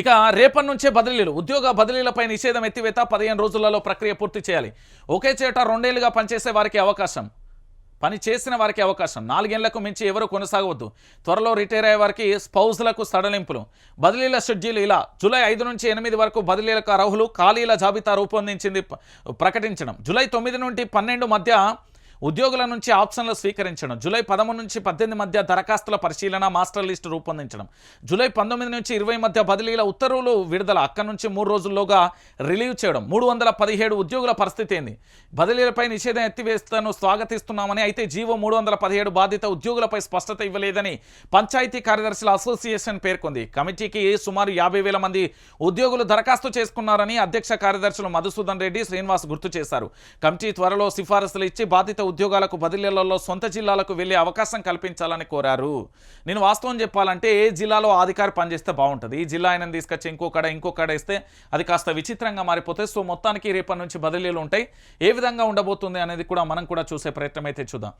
ఇక రేపటి నుంచే బదిలీలు. ఉద్యోగ బదిలీలపై నిషేధం ఎత్తివేత పదిహేను రోజులలో ప్రక్రియ పూర్తి చేయాలి. ఒకే చేట రెండేళ్ళుగా పనిచేసే వారికి అవకాశం. పని చేసిన వారికి అవకాశం. నాలుగేళ్ళకు మించి ఎవరు కొనసాగవద్దు. త్వరలో రిటైర్ అయ్యే వారికి స్పౌజులకు సడలింపులు. బదిలీల షెడ్యూల్ ఇలా జూలై ఐదు నుంచి ఎనిమిది వరకు బదిలీలకు అర్హులు ఖాళీల జాబితా రూపొందించింది ప్రకటించడం. జూలై తొమ్మిది నుండి పన్నెండు మధ్య ఉద్యోగుల నుంచి ఆప్షన్లు స్వీకరించడం జూలై పదమూడు నుంచి పద్దెనిమిది మధ్య దరఖాస్తుల పరిశీలన మాస్టర్ లిస్టు రూపొందించడం. జూలై పంతొమ్మిది నుంచి ఇరవై మధ్య బదిలీల ఉత్తర్వులు విడుదల అక్కడి నుంచి మూడు రోజుల్లోగా రిలీవ్ చేయడం. మూడు వందల పదిహేడు ఉద్యోగుల పరిస్థితి ఏంది? బదిలీలపై నిషేధం ఎత్తివేస్తాను స్వాగతిస్తున్నామని అయితే జీవో మూడు వందల పదిహేడు బాధిత ఉద్యోగులపై స్పష్టత ఇవ్వలేదని పంచాయతీ కార్యదర్శుల అసోసియేషన్ పేర్కొంది. కమిటీకి సుమారు యాభై వేల మంది ఉద్యోగులు దరఖాస్తు చేసుకున్నారని అధ్యక్ష కార్యదర్శులు మధుసూదన్ రెడ్డి శ్రీనివాస్ గుర్తు చేశారు. కమిటీ త్వరలో సిఫారసులు ఇచ్చి బాధిత ఉద్యోగాలకు బదిలీలలో సొంత జిల్లాలకు వెళ్ళే అవకాశం కల్పించాలని కోరారు. నేను వాస్తవం చెప్పాలంటే ఏ జిల్లాలో అధికారి పనిచేస్తే బాగుంటుంది? ఈ జిల్లా ఆయన తీసుకొచ్చి ఇంకొకడ ఇంకొకడ ఇస్తే అది కాస్త విచిత్రంగా మారిపోతే సో మొత్తానికి రేపటి నుంచి బదిలీలు ఉంటాయి. ఏ విధంగా ఉండబోతుంది అనేది కూడా మనం కూడా చూసే ప్రయత్నం అయితే చూద్దాం.